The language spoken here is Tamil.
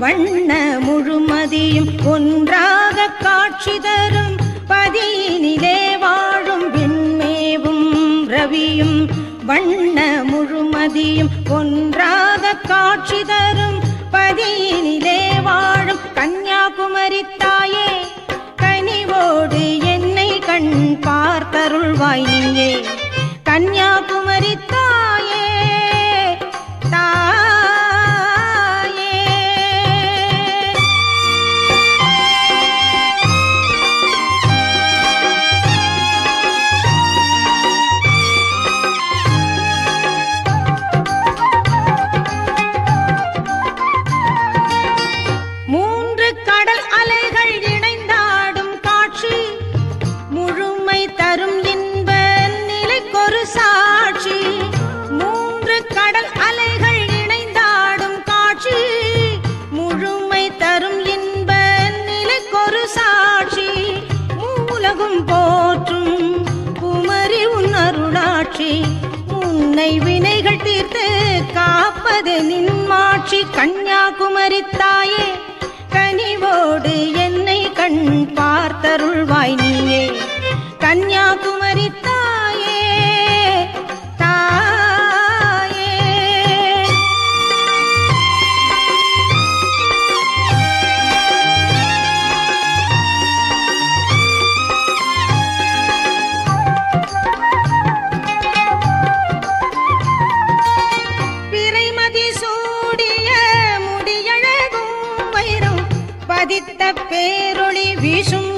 வண்ண முழுமதியும் ஒன்றாக காட்சி தரும் பதியினிலே வாழும் விண்மேவும் ரவியும் வண்ண முழுமதியும் ஒன்றாக காட்சி தரும் பதியினிலே வாழும் கன்னியாகுமரி தாயே கனிவோடு என்னை கண் பார்த்தருள்வாய் நீயே. கன்னியாகுமரி தாய் அருளாட்சி உன்னை வினைகள் தீர்த்து காப்பது நின்மாட்சி கன்னியாகுமரி தாயே. கனிவோடு என்னை கண் பார்த்தருள்வாய் நீயே. கன்னியாகுமரி தாயே पेरो வீசும்